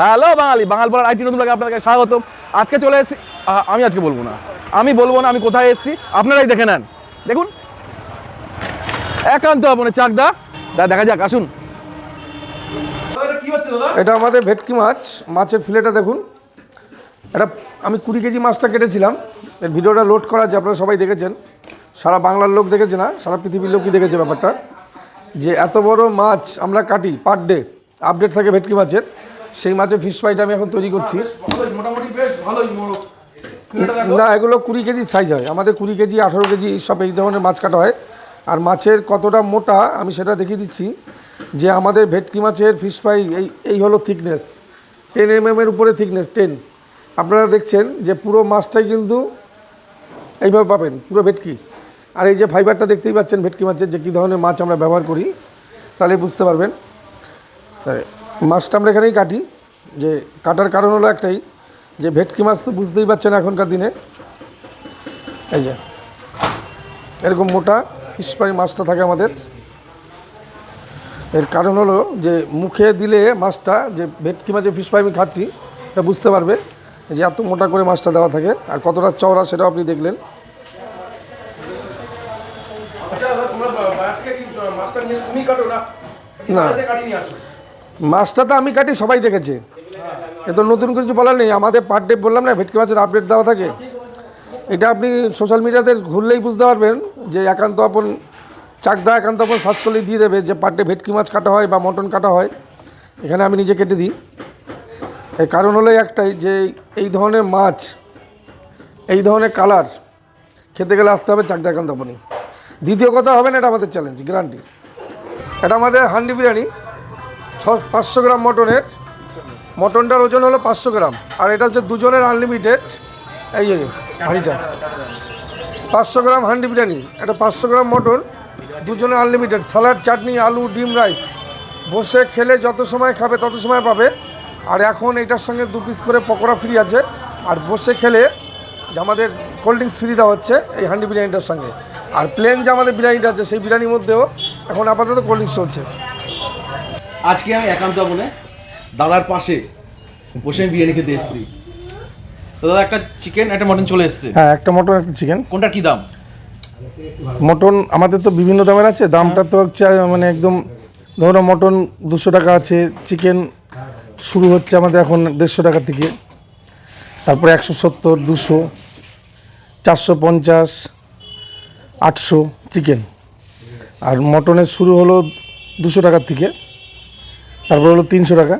Hello বাঙালি। বাঙাল পাড়ার IT নতুন লাগে আপনাদেরকে স্বাগত আজকে চলে এসেছি আমি আজকে বলব না। আমি বলব না, আমি কোথায় এসেছি? আপনারাই দেখে নেন। দেখুন। একান্ত আপনি চাকদা। দা, দেখা যাক, আসুন। এটা আমাদের ভেটকি মাছ। মাছের ফিলেটা দেখুন। এটা আমি কুড়ি কেজি মাছটা কেটেছিলাম। এর ভিডিওটা লোড করা যে আপনারা সবাই দেখেছেন। সারা বাংলার লোক দেখেছে না? সারা পৃথিবীর লোকই দেখেছে ব্যাপারটা। যে এত বড় মাছ আমরা কাটি পার ডে আপডেট থাকে ভেটকি মাছের। সেই মাছের ফিশ ফ্রাইটা আমি এখন তৈরি করছি। ভালোই মোটামুটি বেশ ভালোই না এগুলো কুড়ি কেজি সাইজ হয়। আমাদের কুড়ি কেজি আঠারো কেজি সব এই ধরনের মাছ কাটা হয়। আর মাছের কতটা মোটা আমি সেটা দেখিয়ে দিচ্ছি যে আমাদের ভেটকি মাছের ফিশ ফ্রাই এই এই হলো থিকনেস টেন এম এর উপরে থিকনেস টেন আপনারা দেখছেন যে পুরো মাছটাই কিন্তু এইভাবে পাবেন পুরো ভেটকি। আর এই যে ফাইবারটা দেখতেই পাচ্ছেন ভেটকি মাছের যে কী ধরনের মাছ আমরা ব্যবহার করি তাহলে বুঝতে পারবেন। তাই মাছটা আমরা এখানেই কাটি। যে কাটার কারণ হলো একটাই যে ভেটকি মাছ তো বুঝতেই পারছেন এখনকার দিনে। এই যে এরকম মোটা ফ্রাই মাছটা থাকে আমাদের। এর কারণ হলো যে মুখে দিলে মাছটা যে ভেটকি মাছের ফিশ ফ্রাই আমি খাচ্ছি এটা বুঝতে পারবে যে এত মোটা করে মাছটা দেওয়া থাকে। আর কতটা চওড়া সেটাও আপনি দেখলেন। আচ্ছা না। মাছটা তো আমি কাটি, সবাই দেখেছে। এ তো নতুন কিছু বলার নেই। আমাদের পার ডে বললাম না, ভেটকি মাছের আপডেট দেওয়া থাকে। এটা আপনি সোশ্যাল মিডিয়াতে ঘুরলেই বুঝতে পারবেন যে একান্ত আপন চাকদা, একান্ত আপন সার্চ করলেই দিয়ে দেবে যে পার ডে ভেটকি মাছ কাটা হয় বা মটন কাটা হয়। এখানে আমি নিজে কেটে দিই। এর কারণ হলো একটাই যে এই ধরনের মাছ, এই ধরনের কালার খেতে গেলে আসতে হবে চাকদা, একান্ত আপনই দ্বিতীয় কথা হবে না, এটা আমাদের চ্যালেঞ্জ গ্যারান্টি এটা আমাদের হান্ডি বিরিয়ানি। পাঁচশো গ্রাম মটনের। মটনটার ওজন হলো পাঁচশো গ্রাম। আর এটা হচ্ছে দুজনের আনলিমিটেড এই হাঁড়িটা। পাঁচশো গ্রাম হান্ডি বিরিয়ানি। এটা পাঁচশো গ্রাম মটন, দুজনের আনলিমিটেড স্যালাড চাটনি, আলু, ডিম, রাইস। বসে খেলে যত সময় খাবে তত সময় পাবে। আর এখন এটার সঙ্গে দু পিস করে পকোড়া ফ্রি আছে। আর বসে খেলে যে আমাদের কোল্ড ড্রিঙ্কস ফ্রি দেওয়া হচ্ছে এই হান্ডি বিরিয়ানিটার সঙ্গে। আর প্লেন যে আমাদের বিরিয়ানিটা আছে, সেই বিরিয়ানির মধ্যেও এখন আপাতত কোল্ড ড্রিঙ্কস চলছে। আজকে আমি একান্ত বনে দাদার পাশে বসে আমি বিরিয়ানি খেতে এসেছি। তো দাদা একটা চিকেন একটা মটন চলে এসেছে। হ্যাঁ একটা মটন একটা চিকেন কোনটা কি দাম? মটন আমাদের তো বিভিন্ন দামের আছে। দামটা তো হচ্ছে মানে একদম ধরো মটন দুশো টাকা আছে চিকেন শুরু হচ্ছে আমাদের এখন দেড়শো টাকা থেকে। তারপরে একশো সত্তর দুশো চারশো পঞ্চাশ আটশো চিকেন আর মটনের শুরু হলো দুশো টাকার থেকে। তারপর হলো তিনশো টাকা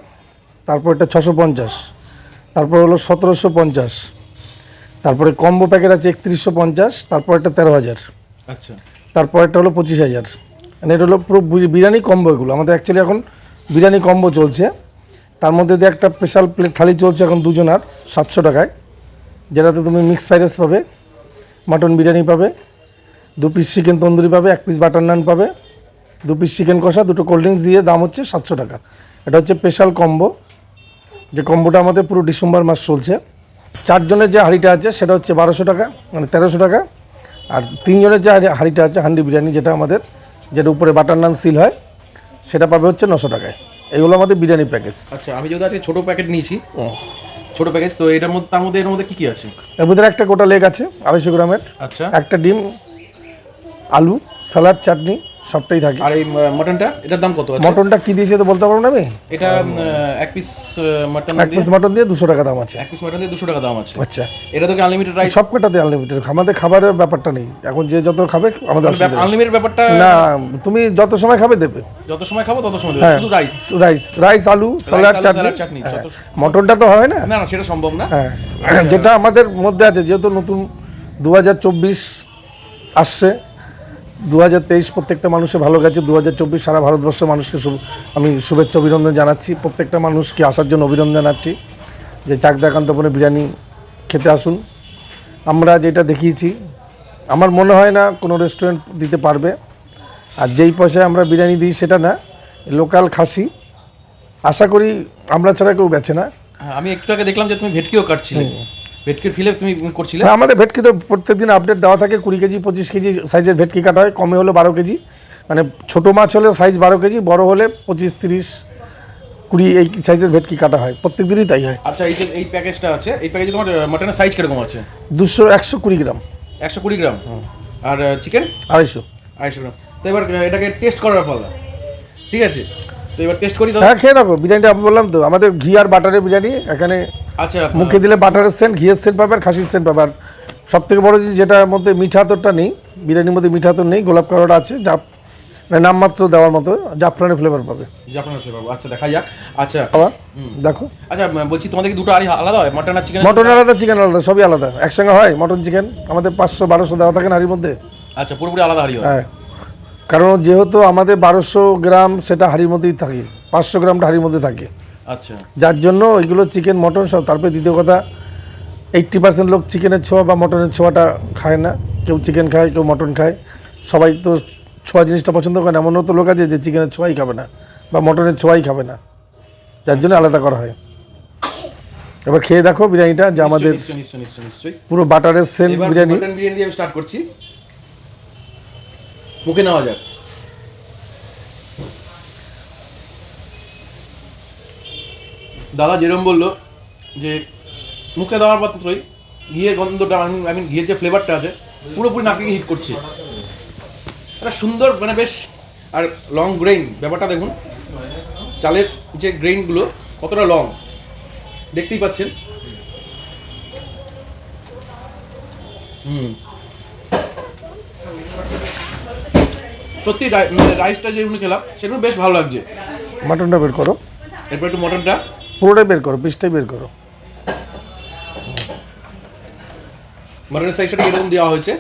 তারপর এটা ছশো পঞ্চাশ তারপর হলো সতেরোশো পঞ্চাশ তারপরে কম্বো প্যাকেট আছে একত্রিশশো পঞ্চাশ তারপর একটা তেরো হাজার আচ্ছা। তারপর একটা হলো পঁচিশ হাজার। মানে এটা হলো পুরো বিরিয়ানি কম্বো এগুলো। আমাদের অ্যাকচুয়ালি এখন বিরিয়ানি কম্বো চলছে। তার মধ্যে দিয়ে একটা স্পেশাল প্লেট থালি চলছে এখন দুজনার সাতশো টাকায়। যেটাতে তুমি মিক্স ফ্রাইড রাইস পাবে মাটন বিরিয়ানি পাবে দু পিস চিকেন তন্দুরি পাবে এক পিস বাটার নান পাবে। দু পিস চিকেন কষা দুটো কোল্ড ড্রিঙ্কস দিয়ে দাম হচ্ছে সাতশো টাকা। এটা হচ্ছে স্পেশাল কম্বো যে কম্বোটা আমাদের পুরো ডিসেম্বর মাস চলছে। চারজনের যে হাঁড়িটা আছে সেটা হচ্ছে বারোশো টাকা মানে তেরোশো টাকা। আর তিনজনের যে হাঁড়ি- হাঁড়িটা আছে হান্ডি বিরিয়ানি যেটা আমাদের যেটা উপরে বাটার নান সিল হয় সেটা পাবে হচ্ছে নশো টাকায়। এইগুলো আমাদের বিরিয়ানি প্যাকেজ আচ্ছা আমি যেহেতু আজকে ছোটো প্যাকেট নিয়েছি ছোট প্যাকেজ তো এটার মধ্যে তার মধ্যে এর মধ্যে কি কি আছে? এর ভিতরে একটা গোটা লেগ আছে আড়াইশো গ্রামের। আচ্ছা। একটা ডিম আলু স্যালাড চাটনি সবটাই থাকে। আর এই মটনটা এটার দাম কত আছে? মটনটা কি দিয়েছে তো বলতে পারব না আমি? এটা এক পিস মটন এক পিস মটন দিয়ে দুশো টাকা দাম আছে। এক পিস মটন দিয়ে দুশো টাকা দাম আছে। আচ্ছা। এটা তো কি আনলিমিটেড রাইস সব কটাতে আনলিমিটেড আমাদের খাবারের ব্যাপারটা নেই। এখন যে যত খাবে আমাদের আনলিমিটেড ব্যাপারটা না তুমি যত সময় খাবে দেবে। যত সময় খাব তত সময় দেবে। হ্যাঁ। শুধু রাইস রাইস রাইস আলু স্যালাড আলু, চাটনি। হ্যাঁ। মটনটা তো হয় না? না না সেটা সম্ভব না। হ্যাঁ। যেটা আমাদের মধ্যে আছে যেহেতু নতুন দু হাজার চব্বিশ আসছে দু হাজার তেইশ প্রত্যেকটা মানুষের ভালো গেছে দু হাজার চব্বিশ সারা ভারতবর্ষের মানুষকে শুভ- আমি শুভেচ্ছা অভিনন্দন জানাচ্ছি। প্রত্যেকটা মানুষকে আসার জন্য অভিনন্দন জানাচ্ছি। যে চাকদা কান্তপনে বিরিয়ানি খেতে আসুন। আমরা যেটা দেখিয়েছি আমার মনে হয় না কোনো রেস্টুরেন্ট দিতে পারবে। আর যেই পয়সায় আমরা বিরিয়ানি দিই সেটা না লোকাল খাসি। আশা করি আমরা ছাড়া কেউ বেছে না। হ্যাঁ, আমি একটু আগে দেখলাম যে তুমি ভেটকিও কাটছিলে। ভেটকির ফিলে তুমি করছিলে? হ্যাঁ, আমাদের ভেটকি তো প্রত্যেকদিন আপডেট দেওয়া থাকে কুড়ি কেজি পঁচিশ কেজি সাইজের ভেটকি কাটা হয় কমে হলে বারো কেজি। মানে ছোটো মাছ হলে সাইজ বারো কেজি বড় হলে পঁচিশ তিরিশ কুড়ি এই সাইজের ভেটকি কাটা হয় প্রত্যেক দিনই তাই হয়। আচ্ছা এই যে এই প্যাকেজটা আছে এই প্যাকেজে তোমার মাটনের সাইজ কীরকম আছে? দুশো একশো কুড়ি গ্রাম। একশো কুড়ি গ্রাম? আর চিকেন আড়াইশো। আড়াইশো গ্রাম। তো এবার এটাকে টেস্ট করার পালা। ঠিক আছে? তো এবার টেস্ট করি তো? হ্যাঁ খেয়ে দেখো বিরিয়ানিটা আমি বললাম তো আমাদের ঘি আর বাটারের বিরিয়ানি এখানে আচ্ছা মুখে দিলে বাটারের সেন্ট ঘিয়ের সেন্ট পাবে আর খাসির সেন্ট পাবে। আর সব থেকে বড় জিনিস যেটার মধ্যে মিঠা আতরটা নেই বিরিয়ানির মধ্যে মিঠা আতর নেই গোলাপ কালারটা আছে যা মানে নামমাত্র দেওয়ার মতো জাফরানের ফ্লেভার পাবে। জাপানের ফ্লেভার আচ্ছা দেখা যাক। আচ্ছা খাওয়া দেখো। আচ্ছা বলছি তোমাদের কি দুটো আড়ি আলাদা হয়? মাটন আর চিকেন মটন আলাদা চিকেন আলাদা সবই আলাদা। একসঙ্গে হয় মটন চিকেন আমাদের পাঁচশো বারোশো দেওয়া থাকে হাড়ির মধ্যে? আচ্ছা পুরোপুরি আলাদা হাড়ি হয়। কারণ যেহেতু আমাদের বারোশো গ্রাম সেটা হাড়ির মধ্যেই থাকে পাঁচশো গ্রামটা হাড়ির মধ্যে থাকে। যার জন্য ওইগুলো চিকেন মটন সব। তারপরে দ্বিতীয় কথা এইট্টি পার্সেন্ট লোক চিকেনের ছোঁয়া বা মটনের ছোঁয়াটা খায় না। কেউ চিকেন খায় কেউ মটন খায়। সবাই তো ছোঁয়া জিনিসটা পছন্দ করে না। এমনও তো লোক আছে যে চিকেনের ছোঁয়াই খাবে না বা মটনের ছোঁয়াই খাবে না। যার জন্য আলাদা করা হয়। এবার খেয়ে দেখো বিরিয়ানিটা যে আমাদের পুরো বাটারের সেন্ট বিরিয়ানি। বিরিয়ানি দিয়ে স্টার্ট করছি। মুখে নেওয়া যাক। দাদা যেরম বলল যে মুখে দেওয়ার মাত্রই ঘিয়ের গন্ধটা আমি আমি ঘিয়ের যে ফ্লেভারটা আছে পুরোপুরি নাকে হিট করছে। একটা সুন্দর মানে বেশ আর লং গ্রেইন ব্যাপারটা দেখুন। চালের যে গ্রেইনগুলো কতটা লং দেখতেই পাচ্ছেন। হুম। সত্যি রাই- মানে রাইসটা যেগুলো খেলাম সেগুলো বেশ ভালো লাগছে। মাটনটা বের করো। এরপর একটু মটনটা পুরোটাই বের করো পিসটাই বের করো। মটনের সাইজটা এরকম দেওয়া হয়েছে?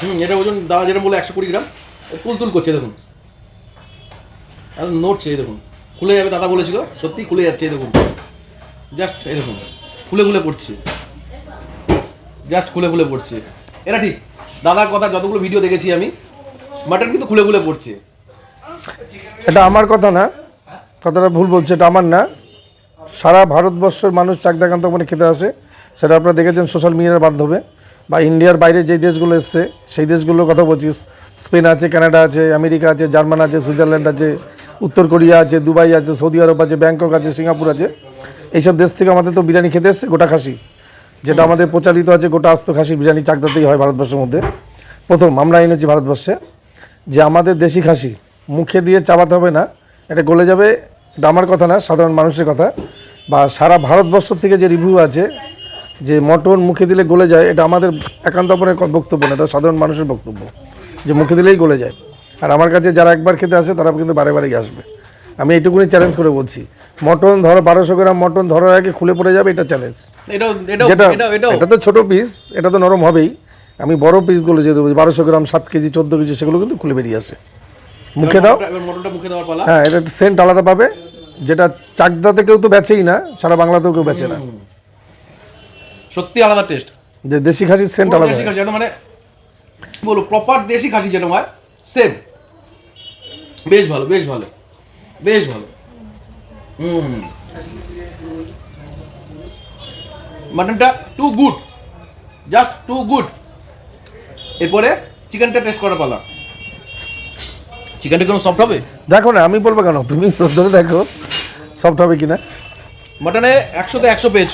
হুম এটা ওজন দাদা যেরকম বলে একশো কুড়ি গ্রাম। তুল তুল করছে দেখুন। নড়ছে এই দেখুন। খুলে যাবে দাদা বলেছিল। সত্যি খুলে যাচ্ছে এই দেখুন। জাস্ট এই দেখুন। খুলে খুলে পড়ছে। জাস্ট খুলে খুলে পড়ছে। এটা ঠিক। দাদার কথা যতগুলো ভিডিও দেখেছি আমি মাটন কিন্তু খুলে খুলে পড়ছে। এটা আমার কথা না। কথাটা ভুল বলছে, এটা আমার না। সারা ভারতবর্ষের মানুষ চাকদাকান্ত মানে খেতে আসে। সেটা আপনারা দেখেছেন সোশ্যাল মিডিয়ার মাধ্যমে। বা ইন্ডিয়ার বাইরে যে দেশগুলো এসছে, সেই দেশগুলোর কথা বলছি। স্পেন আছে, কানাডা আছে, আমেরিকা আছে, জার্মান আছে, সুইজারল্যান্ড আছে, উত্তর কোরিয়া আছে, দুবাই আছে, সৌদি আরব আছে, ব্যাংকক আছে, সিঙ্গাপুর আছে। এইসব দেশ থেকে আমাদের তো বিরিয়ানি খেতে এসছে, গোটা খাসি। যেটা আমাদের প্রচারিত আছে, গোটা আস্ত খাসি বিরিয়ানি চাকদাতেই হয় ভারতবর্ষের মধ্যে। প্রথম, আমরা এনেছি ভারতবর্ষে। যে আমাদের দেশি খাসি, মুখে দিয়ে চাবাতে হবে না, এটা গলে যাবে এটা আমার কথা না সাধারণ মানুষের কথা। বা সারা ভারতবর্ষ থেকে যে রিভিউ আছে যে মটন মুখে দিলে গলে যায় এটা আমাদের একান্ত আপনার বক্তব্য না এটা সাধারণ মানুষের বক্তব্য। যে মুখে দিলেই গলে যায়। আর আমার কাছে যারা একবার খেতে আসে তারা কিন্তু বারে বারেই আসবে। আমি এইটুকুনি চ্যালেঞ্জ করে বলছি। মটন ধরো বারোশো গ্রাম মটন ধরার আগে খুলে পড়ে যাবে এটা চ্যালেঞ্জ যেটা এটা তো ছোটো পিস এটা তো নরম হবেই। আমি বড় পিসগুলো যে দেবো বারোশো গ্রাম সাত কেজি চোদ্দ কেজি সেগুলো কিন্তু খুলে বেরিয়ে আসে। মুখে দাও। হ্যাঁ এটা সেন্ট আলাদা পাবে। যেটা চাকদাতে কেউ তো বেচেই না সারা বাংলাতেও কেউ বেচে না। সত্যি আলাদা টেস্ট যে দেশি খাসির সেন্ট আলাদা। দেশি খাসি মানে কি বলব প্রপার দেশি খাসি যেটা হয় সেম বেশ ভালো বেশ ভালো বেশ ভালো। হুম। মাটনটা too good just too good এরপরে চিকেনটা টেস্ট করা পালা। চিকেনটা কোনো সফট হবে? দেখো না আমি বলব কেন? তুমি দেখো। সফট হবে কিনা? মাটনে একশোতে একশো পেয়েছ।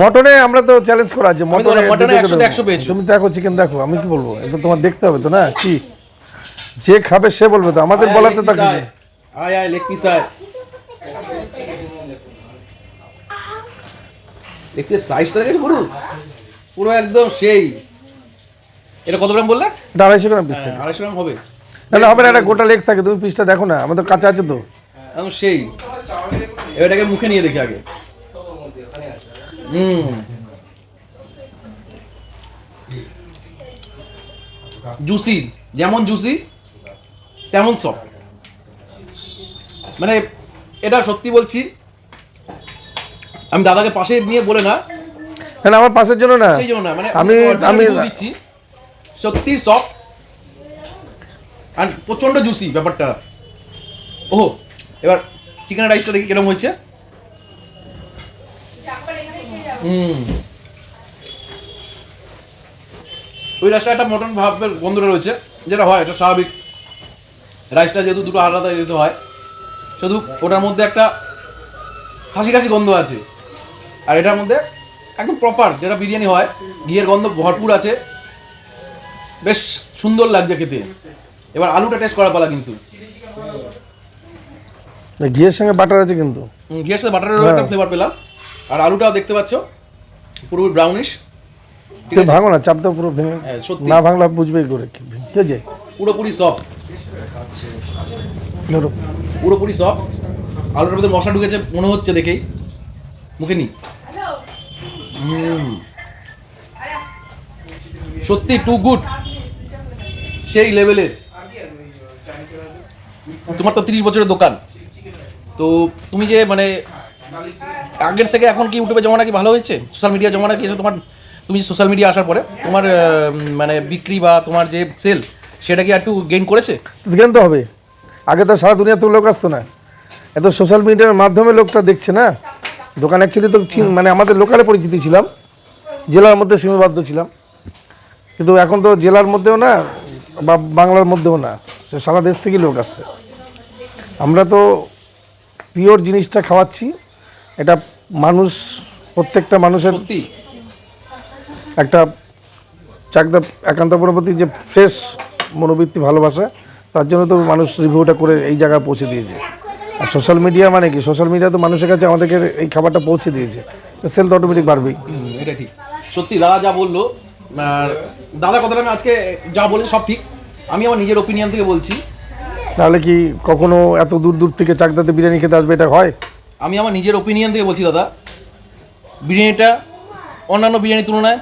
মটনে আমরা তো চ্যালেঞ্জ করা আছে তো মটনে মটনে দুটোকে 100 তে দেবো। 100 পেয়েছ। তুমি দেখো চিকেন দেখো আমি কি বলব? এটা তোমার দেখতে হবে তো না? কি? যে খাবে সে বলবে তো আমাদের বলাতে তার আয়। আয় লেগ পিস আয়। লেগ পিস সাইজটা দেখেছ পুরো পুরো একদম সেই। এটা কত গ্রাম বললে? এটা আড়াইশো গ্রাম পিস থাকে। আড়াইশো গ্রাম হবে। না না হবে না একটা গোটা লেগ থাকে তুমি পিসটা দেখো না আমাদের কাঁচা আছে তো। একদম সেই। এটাকে মুখে নিয়ে দেখি আগে। হুম। জুসি যেমন জুসি তেমন সফট মানে এটা সত্যি বলছি আমি দাদাকে পাশে নিয়ে বলে না। না আমার পাশের জন্য না। সেই জন্য না মানে আমি আমি দিচ্ছি। সত্যি সফট আর প্রচণ্ড জুসি ব্যাপারটা। ওহো এবার চিকেন রাইসটা দেখি কীরকম হয়েছে হুম। ওই রাইসটা একটা মটন ভাবের গন্ধটা রয়েছে, যেটা হয়, এটা স্বাভাবিক। রাইসটা যেহেতু দুটো আলাদা যেতে হয়। শুধু ওটার মধ্যে একটা হাসি কাশি গন্ধ আছে। আর এটার মধ্যে একদম প্রপার যেটা বিরিয়ানি হয়, ঘিয়ের গন্ধ ভরপুর আছে। বেশ সুন্দর লাগছে খেতে। এবার আলুটা টেস্ট করা পালা কিন্তু। ঘিয়ের সঙ্গে বাটার আছে কিন্তু। ঘিয়ের সাথে বাটারেরও একটা ফ্লেভার পেলাম। আর আলুটাও দেখতে পাচ্ছ পুরোপুরি ব্রাউনিশ ঠিক তো ভাঙো না চাপটা পুরো ভেঙে হ্যাঁ, সত্যি। না ভাঙলে বুঝবেই করে কি ঠিক আছে পুরোপুরি সফট পুরোপুরি সফট আলুটার মধ্যে মশলা ঢুকেছে মনে হচ্ছে দেখেই। মুখে নি। সত্যি টু গুড সেই লেভেলের তোমার তো তিরিশ বছরের দোকান। তো তুমি যে মানে আগের থেকে এখন কি ইউটিউবে জমানা কি ভালো হয়েছে? সোশ্যাল মিডিয়া জমানা কি এসে তোমার, তুমি সোশ্যাল মিডিয়া আসার পরে তোমার মানে বিক্রি বা তোমার যে সেল সেটা কি একটু গেইন করেছে? জ্ঞান তো হবে। আগে তো সারা দুনিয়াতে লোক আসতো না। এত সোশ্যাল মিডিয়ার মাধ্যমে লোকটা দেখছে না? দোকান অ্যাকচুয়ালি তো মানে আমাদের লোকালে পরিচিতি ছিলাম। জেলার মধ্যে সীমাবদ্ধ ছিলাম। কিন্তু এখন তো জেলার মধ্যেও না, বা বাংলার মধ্যেও না। সারা দেশ থেকেই লোক আসছে। আমরা তো পিওর জিনিসটা খাওয়াচ্ছি। এটা মানুষ প্রত্যেকটা মানুষের একটা চাকদা একান্ত প্রতি যে ফ্রেশ মনোবৃত্তি ভালোবাসা তার জন্য তো মানুষ রিভিউটা করে এই জায়গায় পৌঁছে দিয়েছে। আর সোশ্যাল মিডিয়া মানে কি? সোশ্যাল মিডিয়া তো মানুষের কাছে আমাদেরকে এই খাবারটা পৌঁছে দিয়েছে। তো সেল তো অটোমেটিক বাড়বেই এটা ঠিক। সত্যি দাদা যা বলল আর দাদা কথাটা আমি আজকে যা বলে সব ঠিক। আমি আমার নিজের ওপিনিয়ন থেকে বলছি। নাহলে কি কখনো এত দূর দূর থেকে চাকদাতে বিরিয়ানি খেতে আসবে? এটা হয়? আমি আমার নিজের ওপিনিয়ন থেকে বলছি দাদা। বিরিয়ানিটা অন্যান্য বিরিয়ানির তুলনায়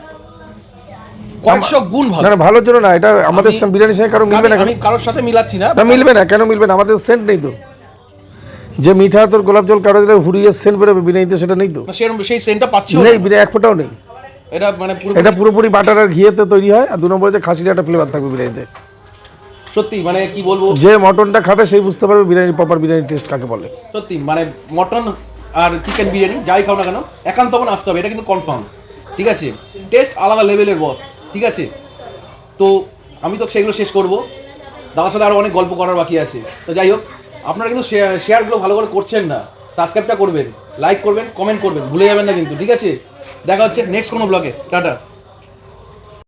কয়েকশো গুণ ভালো। না ভালোর জন্য না। এটা আমাদের বিরিয়ানির সঙ্গে কারও মিলবে না আমি- কারোর সাথে মিলাচ্ছি না। না মিলবে না। কেন মিলবে না? আমাদের সেন্ট নেই তো। যে মিঠা তোর গোলাপ জল কারও দিলে হুড়িয়ে সেন্ট বেরোবে বিরিয়ানিতে সেটা নেই তো। সেরকম সেই সেন্টটা পাচ্ছি নেই বিরিয়ানি এক ফোঁটাও নেই। এটা মানে এটা পুরোপুরি বাটার আর ঘিয়েতে তৈরি হয় আর দু নম্বরে যে খাসির একটা ফ্লেভার থাকবে বিরিয়ানিতে। সত্যি মানে কি বলব? যে মটনটা খাবে সেই বুঝতে পারবে বিরিয়ানি প্রপার বিরিয়ানি টেস্ট কাকে বলে। সত্যি মানে মটন আর চিকেন বিরিয়ানি যাই খাও না কেন একান্ত মনে আসতে হবে এটা কিন্তু কনফার্ম ঠিক আছে? টেস্ট আলাদা লেভেলের বস ঠিক আছে? তো আমি তো সেগুলো শেষ করব। দাদার সাথে আরও অনেক গল্প করার বাকি আছে। তো যাই হোক আপনারা কিন্তু শেয়ার শেয়ারগুলো ভালো করে করছেন না। সাবস্ক্রাইবটা করবেন লাইক করবেন কমেন্ট করবেন ভুলে যাবেন না কিন্তু ঠিক আছে? দেখা হচ্ছে নেক্সট কোনো ব্লগে টাটা।